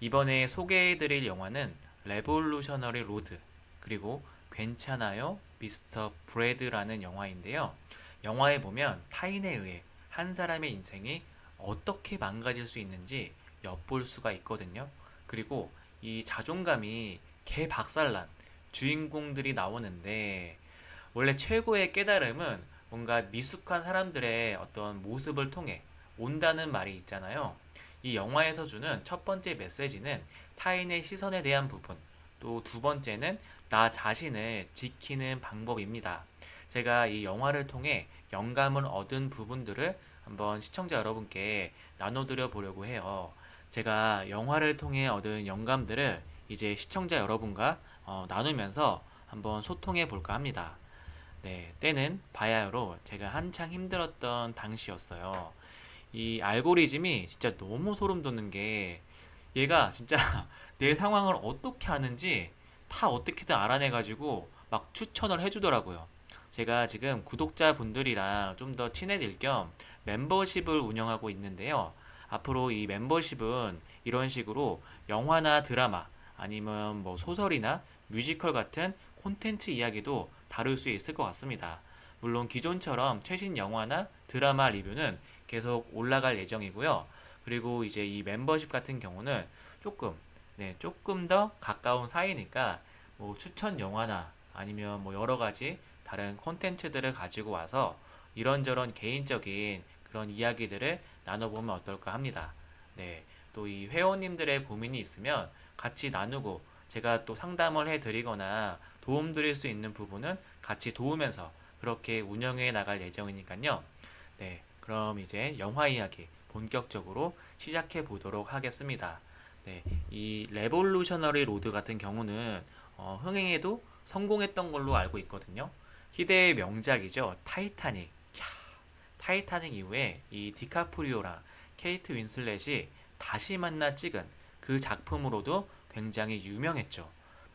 이번에 소개해드릴 영화는 레볼루셔너리 로드 그리고 괜찮아요 미스터 브레드라는 영화인데요. 영화에 보면 타인에 의해 한 사람의 인생이 어떻게 망가질 수 있는지 엿볼 수가 있거든요. 그리고 이 자존감이 개 박살난 주인공들이 나오는데 원래 최고의 깨달음은 뭔가 미숙한 사람들의 어떤 모습을 통해 온다는 말이 있잖아요. 이 영화에서 주는 첫 번째 메시지는 타인의 시선에 대한 부분, 또 두 번째는 나 자신을 지키는 방법입니다. 제가 이 영화를 통해 영감을 얻은 부분들을 한번 시청자 여러분께 나눠드려 보려고 해요. 제가 영화를 통해 얻은 영감들을 이제 시청자 여러분과 어, 나누면서 한번 소통해 볼까 합니다. 네, 때는 바야흐로 제가 한창 힘들었던 당시였어요. 이 알고리즘이 진짜 너무 소름 돋는 게 얘가 진짜 내 상황을 어떻게 하는지 다 어떻게든 알아내가지고 막 추천을 해주더라고요. 제가 지금 구독자분들이랑 좀 더 친해질 겸 멤버십을 운영하고 있는데요. 앞으로 이 멤버십은 이런 식으로 영화나 드라마 아니면 뭐 소설이나 뮤지컬 같은 콘텐츠 이야기도 다룰 수 있을 것 같습니다. 물론 기존처럼 최신 영화나 드라마 리뷰는 계속 올라갈 예정이고요. 그리고 이제 이 멤버십 같은 경우는 조금, 네, 조금 더 가까운 사이니까 뭐 추천 영화나 아니면 뭐 여러 가지 다른 콘텐츠들을 가지고 와서 이런저런 개인적인 그런 이야기들을 나눠보면 어떨까 합니다. 네, 또 이 회원님들의 고민이 있으면 같이 나누고 제가 또 상담을 해드리거나 도움 드릴 수 있는 부분은 같이 도우면서 그렇게 운영해 나갈 예정이니까요. 네, 그럼 이제 영화 이야기 본격적으로 시작해 보도록 하겠습니다. 네, 이 레볼루셔너리 로드 같은 경우는 어, 흥행에도 성공했던 걸로 알고 있거든요. 희대의 명작이죠. 타이타닉. 야, 타이타닉 이후에 이 디카프리오랑 케이트 윈슬렛이 다시 만나 찍은 그 작품으로도 굉장히 유명했죠.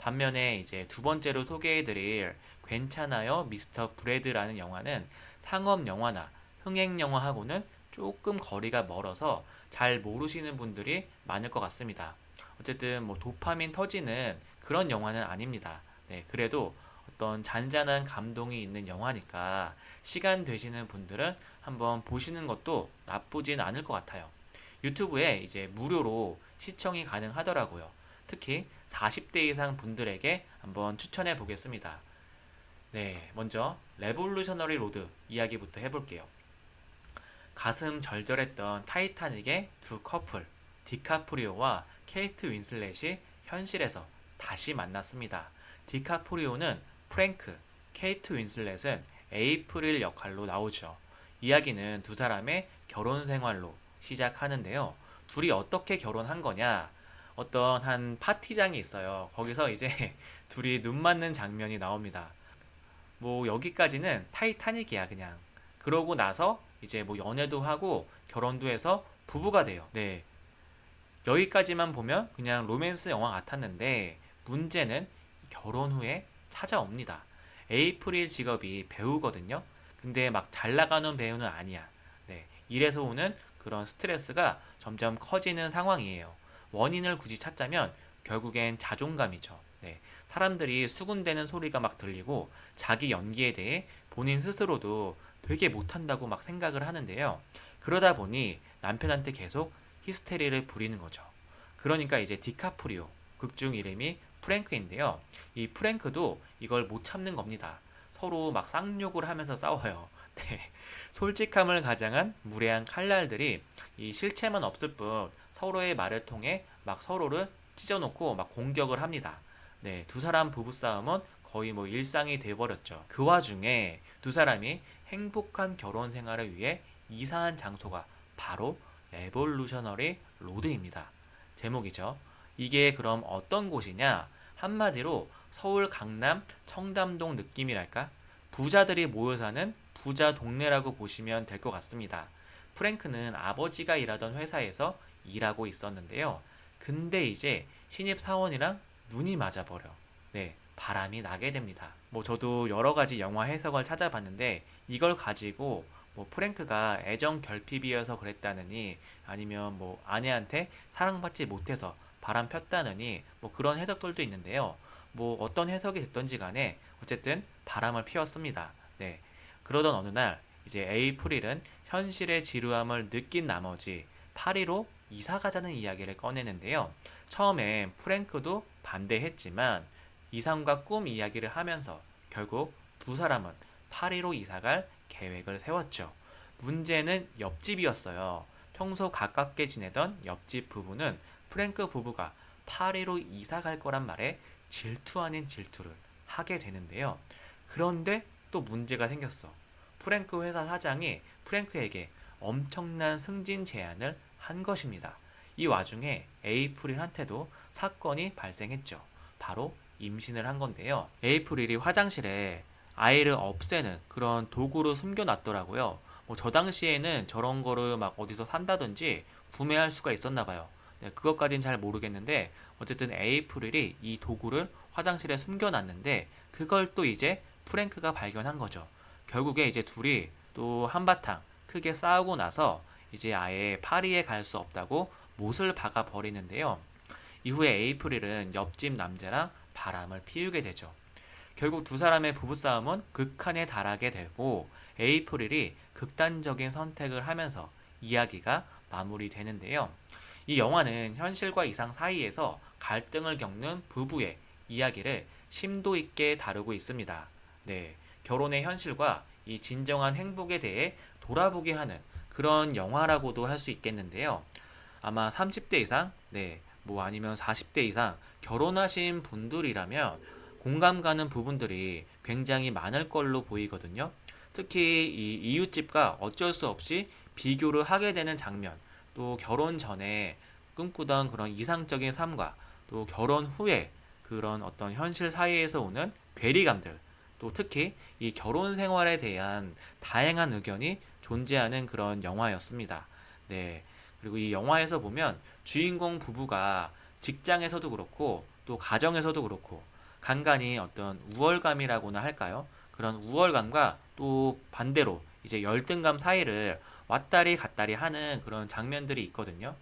반면에 이제 두 번째로 소개해드릴 괜찮아요 미스터 브레드라는 영화는 상업 영화나 흥행 영화하고는 조금 거리가 멀어서 잘 모르시는 분들이 많을 것 같습니다. 어쨌든 뭐 도파민 터지는 그런 영화는 아닙니다. 네, 그래도 어떤 잔잔한 감동이 있는 영화니까 시간 되시는 분들은 한번 보시는 것도 나쁘진 않을 것 같아요. 유튜브에 이제 무료로 시청이 가능하더라고요. 특히 40대 이상 분들에게 한번 추천해 보겠습니다. 네, 먼저 레볼루셔너리 로드 이야기부터 해볼게요. 가슴 절절했던 타이타닉의 두 커플, 디카프리오와 케이트 윈슬렛이 현실에서 다시 만났습니다. 디카프리오는 프랭크, 케이트 윈슬렛은 에이프릴 역할로 나오죠. 이야기는 두 사람의 결혼 생활로 시작하는데요. 둘이 어떻게 결혼한 거냐? 어떤 한 파티장이 있어요. 거기서 이제 둘이 눈 맞는 장면이 나옵니다. 뭐 여기까지는 타이타닉이야 그냥. 그러고 나서 이제 뭐 연애도 하고 결혼도 해서 부부가 돼요. 네. 여기까지만 보면 그냥 로맨스 영화 같았는데 문제는 결혼 후에 찾아옵니다. 에이프릴 직업이 배우거든요. 근데 막 잘 나가는 배우는 아니야. 네. 이래서 오는 그런 스트레스가 점점 커지는 상황이에요. 원인을 굳이 찾자면 결국엔 자존감이죠. 네. 사람들이 수군대는 소리가 막 들리고 자기 연기에 대해 본인 스스로도 되게 못한다고 막 생각을 하는데요. 그러다 보니 남편한테 계속 히스테리를 부리는 거죠. 그러니까 이제 디카프리오, 극중 이름이 프랭크인데요. 이 프랭크도 이걸 못 참는 겁니다. 서로 막 쌍욕을 하면서 싸워요. 네. 솔직함을 가장한 무례한 칼날들이 이 실체만 없을 뿐 서로의 말을 통해 막 서로를 찢어놓고 막 공격을 합니다. 네, 두 사람 부부싸움은 거의 뭐 일상이 돼버렸죠. 그 와중에 두 사람이 행복한 결혼 생활을 위해 이사한 장소가 바로 레볼루셔너리 로드입니다. 제목이죠. 이게 그럼 어떤 곳이냐? 한마디로 서울 강남 청담동 느낌이랄까? 부자들이 모여 사는 부자 동네라고 보시면 될 것 같습니다. 프랭크는 아버지가 일하던 회사에서 일하고 있었는데요. 근데 이제 신입 사원이랑 눈이 맞아버려. 네, 바람이 나게 됩니다. 뭐 저도 여러 가지 영화 해석을 찾아봤는데 이걸 가지고 뭐 프랭크가 애정 결핍이어서 그랬다느니 아니면 뭐 아내한테 사랑받지 못해서 바람 폈다느니 뭐 그런 해석들도 있는데요. 뭐 어떤 해석이 됐던지 간에 어쨌든 바람을 피웠습니다. 네. 그러던 어느 날 이제 에이프릴은 현실의 지루함을 느낀 나머지 파리로 이사 가자는 이야기를 꺼내는데요. 처음엔 프랭크도 반대했지만 이상과 꿈 이야기를 하면서 결국 두 사람은 파리로 이사갈 계획을 세웠죠. 문제는 옆집이었어요. 평소 가깝게 지내던 옆집 부부는 프랭크 부부가 파리로 이사 갈 거란 말에 질투 아닌 질투를 하게 되는데요. 그런데 또 문제가 생겼어. 프랭크 회사 사장이 프랭크에게 엄청난 승진 제안을 한 것입니다. 이 와중에 에이프릴한테도 사건이 발생했죠. 바로 임신을 한 건데요. 에이프릴이 화장실에 아이를 없애는 그런 도구를 숨겨놨더라고요. 뭐 저 당시에는 저런 거를 막 어디서 산다든지 구매할 수가 있었나 봐요. 네, 그것까진 잘 모르겠는데 어쨌든 에이프릴이 이 도구를 화장실에 숨겨놨는데 그걸 또 이제 프랭크가 발견한 거죠. 결국에 이제 둘이 또 한바탕 크게 싸우고 나서 이제 아예 파리에 갈 수 없다고 못을 박아 버리는데요. 이후에 에이프릴은 옆집 남자랑 바람을 피우게 되죠. 결국 두 사람의 부부싸움은 극한에 달하게 되고 에이프릴이 극단적인 선택을 하면서 이야기가 마무리되는데요. 이 영화는 현실과 이상 사이에서 갈등을 겪는 부부의 이야기를 심도 있게 다루고 있습니다. 네. 결혼의 현실과 이 진정한 행복에 대해 돌아보게 하는 그런 영화라고도 할 수 있겠는데요. 아마 30대 이상, 네, 뭐 아니면 40대 이상 결혼하신 분들이라면 공감 가는 부분들이 굉장히 많을 걸로 보이거든요. 특히 이 이웃집과 어쩔 수 없이 비교를 하게 되는 장면, 또 결혼 전에 꿈꾸던 그런 이상적인 삶과 또 결혼 후에 그런 어떤 현실 사이에서 오는 괴리감들, 또 특히 이 결혼 생활에 대한 다양한 의견이 존재하는 그런 영화였습니다. 네. 그리고 이 영화에서 보면 주인공 부부가 직장에서도 그렇고 또 가정에서도 그렇고 간간히 어떤 우월감이라고나 할까요? 그런 우월감과 또 반대로 이제 열등감 사이를 왔다리 갔다리 하는 그런 장면들이 있거든요.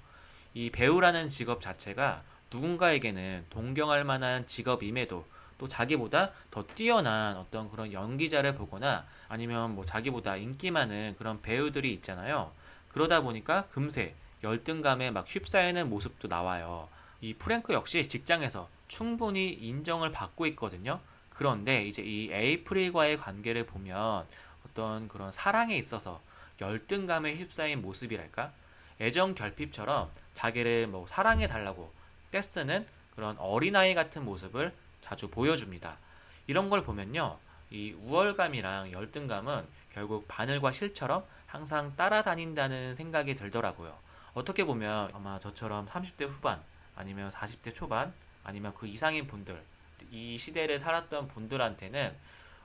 이 배우라는 직업 자체가 누군가에게는 동경할 만한 직업임에도 또 자기보다 더 뛰어난 어떤 그런 연기자를 보거나 아니면 뭐 자기보다 인기 많은 그런 배우들이 있잖아요. 그러다 보니까 금세 열등감에 막 휩싸이는 모습도 나와요. 이 프랭크 역시 직장에서 충분히 인정을 받고 있거든요. 그런데 이제 이 에이프릴과의 관계를 보면 어떤 그런 사랑에 있어서 열등감에 휩싸인 모습이랄까? 애정 결핍처럼 자기를 뭐 사랑해 달라고 떼쓰는 그런 어린아이 같은 모습을 자주 보여줍니다. 이런 걸 보면요. 이 우월감이랑 열등감은 결국 바늘과 실처럼 항상 따라다닌다는 생각이 들더라고요. 어떻게 보면 아마 저처럼 30대 후반 아니면 40대 초반 아니면 그 이상인 분들 이 시대를 살았던 분들한테는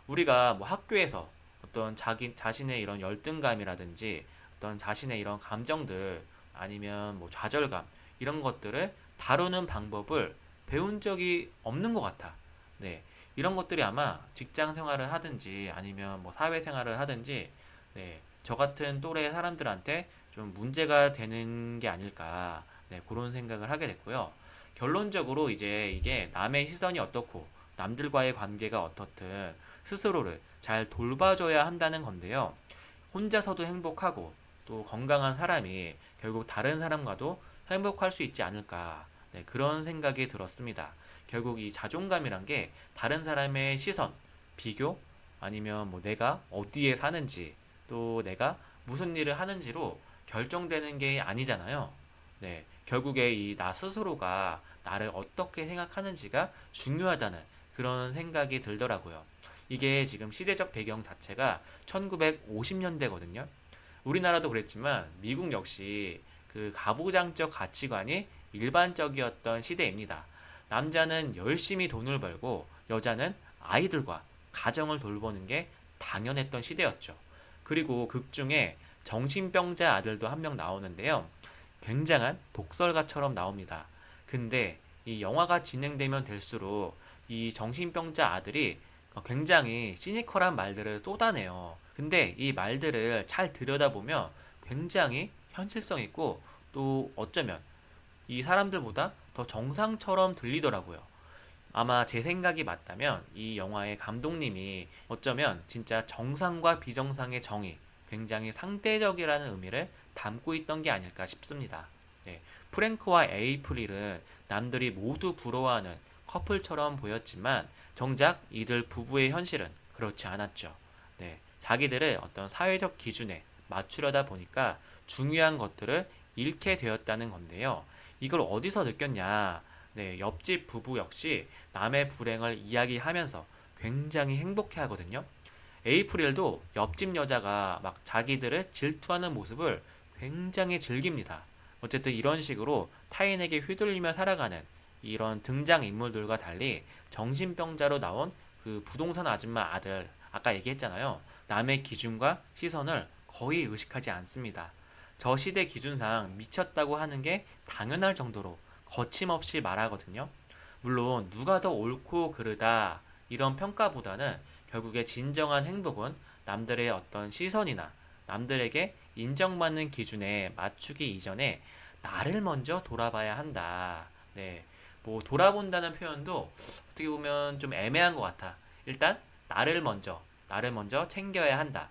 우리가 뭐 학교에서 어떤 자기 자신의 이런 열등감이라든지 어떤 자신의 이런 감정들 아니면 뭐 좌절감 이런 것들을 다루는 방법을 배운 적이 없는 것 같아. 네. 이런 것들이 아마 직장 생활을 하든지 아니면 뭐 사회 생활을 하든지 네. 저 같은 또래 사람들한테 좀 문제가 되는 게 아닐까. 네. 그런 생각을 하게 됐고요. 결론적으로 이제 이게 남의 시선이 어떻고 남들과의 관계가 어떻든 스스로를 잘 돌봐줘야 한다는 건데요. 혼자서도 행복하고 또 건강한 사람이 결국 다른 사람과도 행복할 수 있지 않을까. 네, 그런 생각이 들었습니다. 결국 이 자존감이란 게 다른 사람의 시선, 비교, 아니면 뭐 내가 어디에 사는지, 또 내가 무슨 일을 하는지로 결정되는 게 아니잖아요. 네, 결국에 이 나 스스로가 나를 어떻게 생각하는지가 중요하다는 그런 생각이 들더라고요. 이게 지금 시대적 배경 자체가 1950년대거든요. 우리나라도 그랬지만 미국 역시 그 가부장적 가치관이 일반적이었던 시대입니다. 남자는 열심히 돈을 벌고 여자는 아이들과 가정을 돌보는 게 당연했던 시대였죠. 그리고 극 중에 정신병자 아들도 한 명 나오는데요. 굉장한 독설가처럼 나옵니다. 근데 이 영화가 진행되면 될수록 이 정신병자 아들이 굉장히 시니컬한 말들을 쏟아내요. 근데 이 말들을 잘 들여다보면 굉장히 현실성 있고 또 어쩌면 이 사람들보다 더 정상처럼 들리더라고요. 아마 제 생각이 맞다면 이 영화의 감독님이 어쩌면 진짜 정상과 비정상의 정의, 굉장히 상대적이라는 의미를 담고 있던 게 아닐까 싶습니다. 네, 프랭크와 에이프릴은 남들이 모두 부러워하는 커플처럼 보였지만 정작 이들 부부의 현실은 그렇지 않았죠. 네, 자기들의 어떤 사회적 기준에 맞추려다 보니까 중요한 것들을 잃게 되었다는 건데요. 이걸 어디서 느꼈냐? 네, 옆집 부부 역시 남의 불행을 이야기하면서 굉장히 행복해 하거든요. 에이프릴도 옆집 여자가 막 자기들을 질투하는 모습을 굉장히 즐깁니다. 어쨌든 이런 식으로 타인에게 휘둘리며 살아가는 이런 등장 인물들과 달리 정신병자로 나온 그 부동산 아줌마 아들 아까 얘기했잖아요. 남의 기준과 시선을 거의 의식하지 않습니다. 저 시대 기준상 미쳤다고 하는 게 당연할 정도로 거침없이 말하거든요. 물론 누가 더 옳고 그르다 이런 평가보다는 결국에 진정한 행복은 남들의 어떤 시선이나 남들에게 인정받는 기준에 맞추기 이전에 나를 먼저 돌아봐야 한다. 네. 뭐 돌아본다는 표현도 어떻게 보면 좀 애매한 것 같아. 일단 나를 먼저 나를 먼저 챙겨야 한다.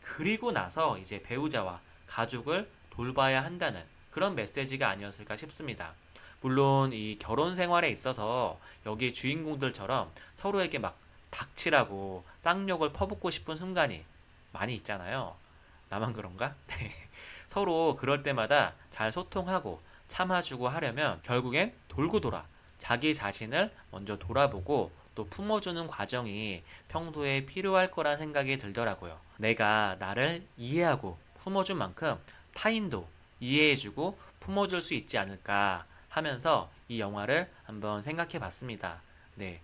그리고 나서 이제 배우자와 가족을 돌봐야 한다는 그런 메시지가 아니었을까 싶습니다. 물론 이 결혼 생활에 있어서 여기 주인공들처럼 서로에게 막 닥치라고 쌍욕을 퍼붓고 싶은 순간이 많이 있잖아요. 나만 그런가? 네. 서로 그럴 때마다 잘 소통하고 참아주고 하려면 결국엔 돌고 돌아 자기 자신을 먼저 돌아보고 또 품어주는 과정이 평소에 필요할 거란 생각이 들더라고요. 내가 나를 이해하고 품어준 만큼 타인도 이해해주고 품어줄 수 있지 않을까 하면서 이 영화를 한번 생각해 봤습니다. 네.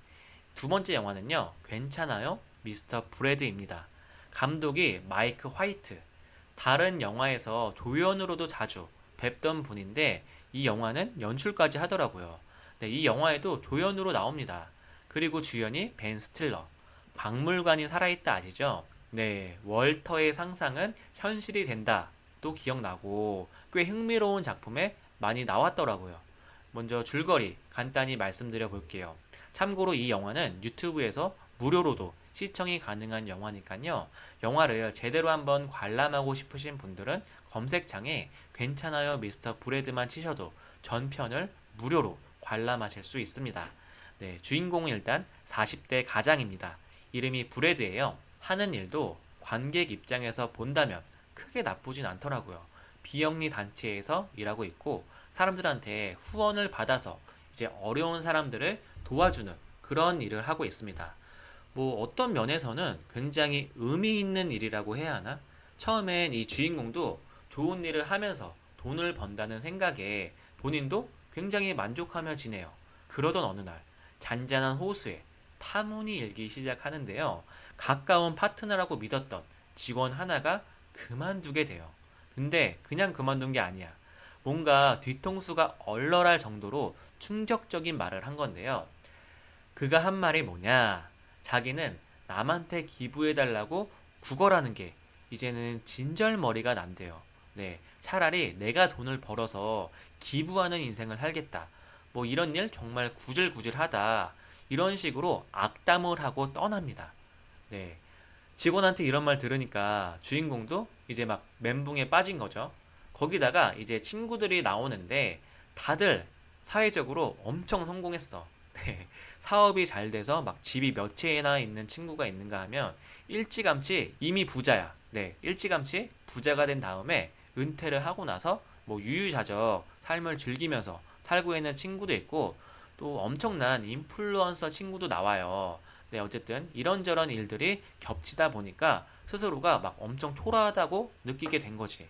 두 번째 영화는요, 괜찮아요? 미스터 브래드입니다. 감독이 마이크 화이트. 다른 영화에서 조연으로도 자주 뵙던 분인데 이 영화는 연출까지 하더라고요. 네, 이 영화에도 조연으로 나옵니다. 그리고 주연이 벤 스틸러. 박물관이 살아있다 아시죠? 네, 월터의 상상은 현실이 된다. 또 기억나고 꽤 흥미로운 작품에 많이 나왔더라고요. 먼저 줄거리 간단히 말씀드려 볼게요. 참고로 이 영화는 유튜브에서 무료로도 시청이 가능한 영화니까요. 영화를 제대로 한번 관람하고 싶으신 분들은 검색창에 괜찮아요 미스터 브레드만 치셔도 전편을 무료로 관람하실 수 있습니다. 네, 주인공은 일단 40대 가장입니다. 이름이 브레드예요. 하는 일도 관객 입장에서 본다면 크게 나쁘진 않더라고요. 비영리 단체에서 일하고 있고 사람들한테 후원을 받아서 이제 어려운 사람들을 도와주는 그런 일을 하고 있습니다. 뭐 어떤 면에서는 굉장히 의미 있는 일이라고 해야 하나? 처음엔 이 주인공도 좋은 일을 하면서 돈을 번다는 생각에 본인도 굉장히 만족하며 지내요. 그러던 어느 날 잔잔한 호수에 파문이 일기 시작하는데요. 가까운 파트너라고 믿었던 직원 하나가 그만두게 돼요. 근데 그냥 그만둔 게 아니야. 뭔가 뒤통수가 얼얼할 정도로 충격적인 말을 한 건데요. 그가 한 말이 뭐냐? 자기는 남한테 기부해달라고 구걸하는 게 이제는 진절머리가 난대요. 네. 차라리 내가 돈을 벌어서 기부하는 인생을 살겠다. 뭐 이런 일 정말 구질구질하다. 이런 식으로 악담을 하고 떠납니다. 네. 직원한테 이런 말 들으니까 주인공도 이제 막 멘붕에 빠진 거죠. 거기다가 이제 친구들이 나오는데 다들 사회적으로 엄청 성공했어. 네. 사업이 잘 돼서 막 집이 몇 채나 있는 친구가 있는가 하면 일찌감치 이미 부자야. 네. 일찌감치 부자가 된 다음에 은퇴를 하고 나서 뭐 유유자적 삶을 즐기면서 살고 있는 친구도 있고 또 엄청난 인플루언서 친구도 나와요. 네, 어쨌든 이런저런 일들이 겹치다 보니까 스스로가 막 엄청 초라하다고 느끼게 된 거지.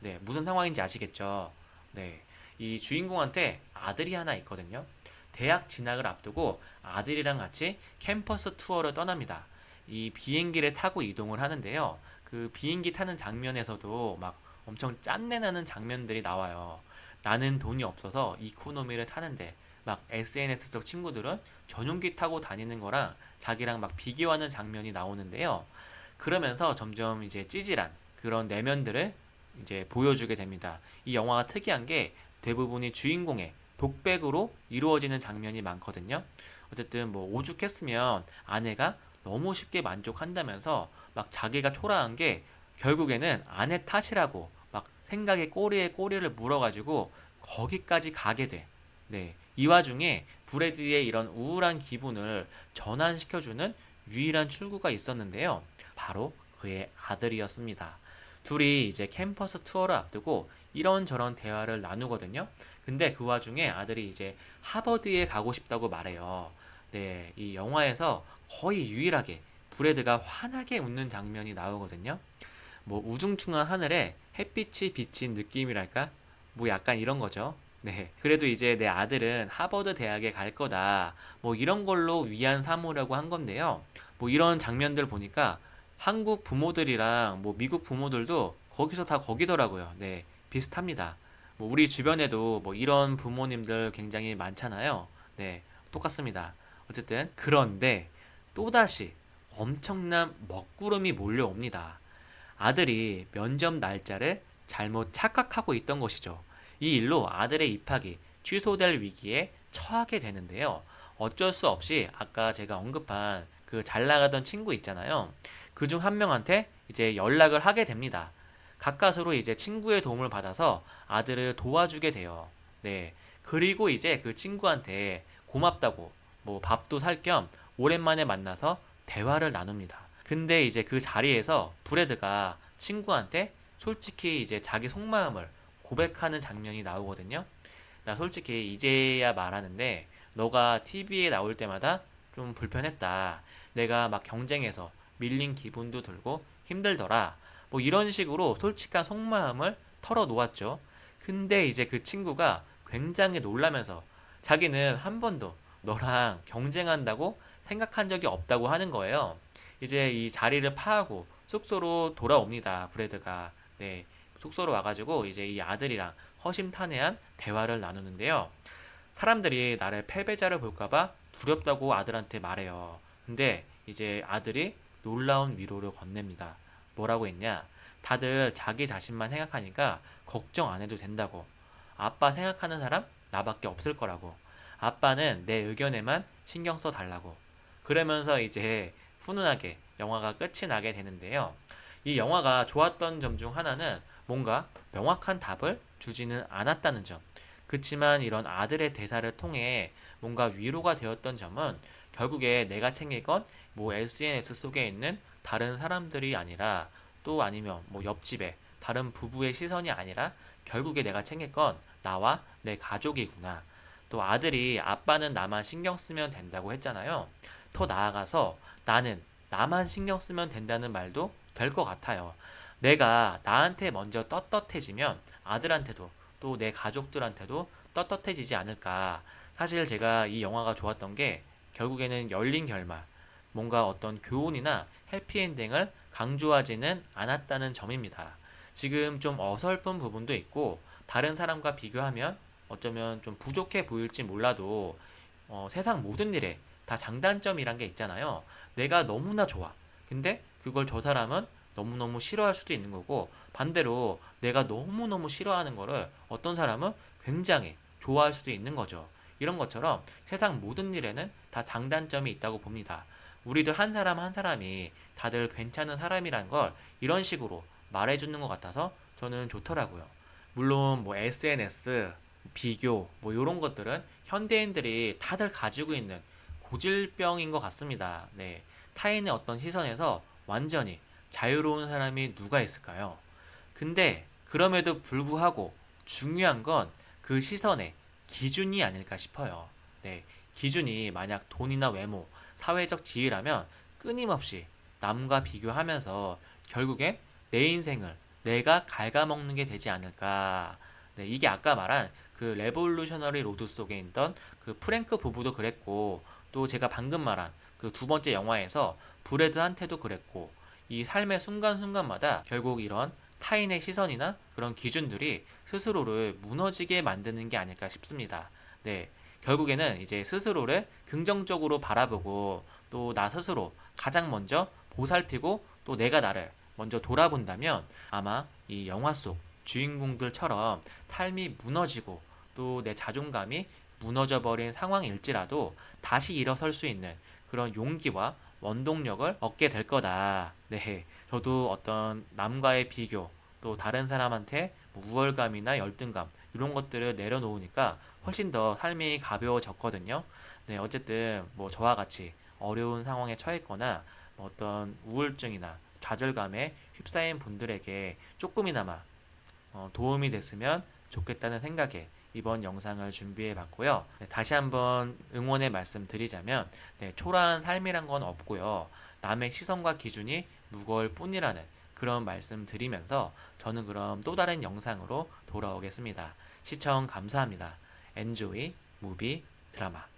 네, 무슨 상황인지 아시겠죠? 네, 이 주인공한테 아들이 하나 있거든요. 대학 진학을 앞두고 아들이랑 같이 캠퍼스 투어를 떠납니다. 이 비행기를 타고 이동을 하는데요. 그 비행기 타는 장면에서도 막 엄청 짠내 나는 장면들이 나와요. 나는 돈이 없어서 이코노미를 타는데 막 SNS 속 친구들은 전용기 타고 다니는 거랑 자기랑 막 비교하는 장면이 나오는데요. 그러면서 점점 이제 찌질한 그런 내면들을 이제 보여주게 됩니다. 이 영화가 특이한 게 대부분이 주인공의 독백으로 이루어지는 장면이 많거든요. 어쨌든 뭐 오죽했으면 아내가 너무 쉽게 만족한다면서 막 자기가 초라한 게 결국에는 아내 탓이라고 막 생각에 꼬리에 꼬리를 물어가지고 거기까지 가게 돼. 네. 이 와중에 브래드의 이런 우울한 기분을 전환시켜주는 유일한 출구가 있었는데요. 바로 그의 아들이었습니다. 둘이 이제 캠퍼스 투어를 앞두고 이런저런 대화를 나누거든요. 근데 그 와중에 아들이 이제 하버드에 가고 싶다고 말해요. 네, 이 영화에서 거의 유일하게 브래드가 환하게 웃는 장면이 나오거든요. 뭐 우중충한 하늘에 햇빛이 비친 느낌이랄까? 뭐 약간 이런 거죠. 네. 그래도 이제 내 아들은 하버드 대학에 갈 거다. 뭐 이런 걸로 위안 삼으려고 한 건데요. 뭐 이런 장면들 보니까 한국 부모들이랑 뭐 미국 부모들도 거기서 다 거기더라고요. 네. 비슷합니다. 뭐 우리 주변에도 뭐 이런 부모님들 굉장히 많잖아요. 네. 똑같습니다. 어쨌든 그런데 또다시 엄청난 먹구름이 몰려옵니다. 아들이 면접 날짜를 잘못 착각하고 있던 것이죠. 이 일로 아들의 입학이 취소될 위기에 처하게 되는데요. 어쩔 수 없이 아까 제가 언급한 그 잘 나가던 친구 있잖아요. 그 중 한 명한테 이제 연락을 하게 됩니다. 가까스로 이제 친구의 도움을 받아서 아들을 도와주게 돼요. 네. 그리고 이제 그 친구한테 고맙다고 뭐 밥도 살 겸 오랜만에 만나서 대화를 나눕니다. 근데 이제 그 자리에서 브레드가 친구한테 솔직히 이제 자기 속마음을 고백하는 장면이 나오거든요. 나 솔직히 이제야 말하는데 너가 TV에 나올 때마다 좀 불편했다. 내가 막 경쟁에서 밀린 기분도 들고 힘들더라. 뭐 이런 식으로 솔직한 속마음을 털어 놓았죠. 근데 이제 그 친구가 굉장히 놀라면서 자기는 한 번도 너랑 경쟁한다고 생각한 적이 없다고 하는 거예요. 이제 이 자리를 파하고 숙소로 돌아옵니다. 브레드가. 네. 숙소로 와가지고 이제 이 아들이랑 허심탄회한 대화를 나누는데요. 사람들이 나를 패배자를 볼까봐 두렵다고 아들한테 말해요. 근데 이제 아들이 놀라운 위로를 건넵니다. 뭐라고 했냐? 다들 자기 자신만 생각하니까 걱정 안 해도 된다고. 아빠 생각하는 사람 나밖에 없을 거라고. 아빠는 내 의견에만 신경 써 달라고. 그러면서 이제 훈훈하게 영화가 끝이 나게 되는데요. 이 영화가 좋았던 점 중 하나는 뭔가 명확한 답을 주지는 않았다는 점. 그치만 이런 아들의 대사를 통해 뭔가 위로가 되었던 점은 결국에 내가 챙길 건 뭐 SNS 속에 있는 다른 사람들이 아니라 또 아니면 뭐 옆집에 다른 부부의 시선이 아니라 결국에 내가 챙길 건 나와 내 가족이구나. 또 아들이 아빠는 나만 신경 쓰면 된다고 했잖아요. 더 나아가서 나는 나만 신경 쓰면 된다는 말도 될 것 같아요. 내가 나한테 먼저 떳떳해지면 아들한테도 또 내 가족들한테도 떳떳해지지 않을까. 사실 제가 이 영화가 좋았던 게 결국에는 열린 결말, 뭔가 어떤 교훈이나 해피엔딩을 강조하지는 않았다는 점입니다. 지금 좀 어설픈 부분도 있고 다른 사람과 비교하면 어쩌면 좀 부족해 보일지 몰라도 어, 세상 모든 일에 다 장단점이란 게 있잖아요. 내가 너무나 좋아. 근데 그걸 저 사람은 너무너무 싫어할 수도 있는 거고 반대로 내가 너무너무 싫어하는 거를 어떤 사람은 굉장히 좋아할 수도 있는 거죠. 이런 것처럼 세상 모든 일에는 다 장단점이 있다고 봅니다. 우리들 한 사람 한 사람이 다들 괜찮은 사람이란 걸 이런 식으로 말해주는 것 같아서 저는 좋더라고요. 물론 뭐 SNS, 비교, 뭐 이런 것들은 현대인들이 다들 가지고 있는 고질병인 것 같습니다. 네. 타인의 어떤 시선에서 완전히 자유로운 사람이 누가 있을까요? 근데 그럼에도 불구하고 중요한 건 그 시선의 기준이 아닐까 싶어요. 네. 기준이 만약 돈이나 외모, 사회적 지위라면 끊임없이 남과 비교하면서 결국엔 내 인생을 내가 갉아먹는 게 되지 않을까. 네, 이게 아까 말한 그 레볼루셔너리 로드 속에 있던 그 프랭크 부부도 그랬고 또 제가 방금 말한 그 두 번째 영화에서 브레드한테도 그랬고 이 삶의 순간순간마다 결국 이런 타인의 시선이나 그런 기준들이 스스로를 무너지게 만드는 게 아닐까 싶습니다. 네. 결국에는 이제 스스로를 긍정적으로 바라보고 또 나 스스로 가장 먼저 보살피고 또 내가 나를 먼저 돌아본다면 아마 이 영화 속 주인공들처럼 삶이 무너지고 또 내 자존감이 무너져버린 상황일지라도 다시 일어설 수 있는 그런 용기와 원동력을 얻게 될 거다. 네. 저도 어떤 남과의 비교, 또 다른 사람한테 뭐 우월감이나 열등감, 이런 것들을 내려놓으니까 훨씬 더 삶이 가벼워졌거든요. 네. 어쨌든 뭐 저와 같이 어려운 상황에 처했거나 뭐 어떤 우울증이나 좌절감에 휩싸인 분들에게 조금이나마 어, 도움이 됐으면 좋겠다는 생각에 이번 영상을 준비해 봤고요. 네, 다시 한번 응원의 말씀 드리자면 네, 초라한 삶이란 건 없고요. 남의 시선과 기준이 무거울 뿐이라는 그런 말씀 드리면서 저는 그럼 또 다른 영상으로 돌아오겠습니다. 시청 감사합니다. 엔조이 무비 드라마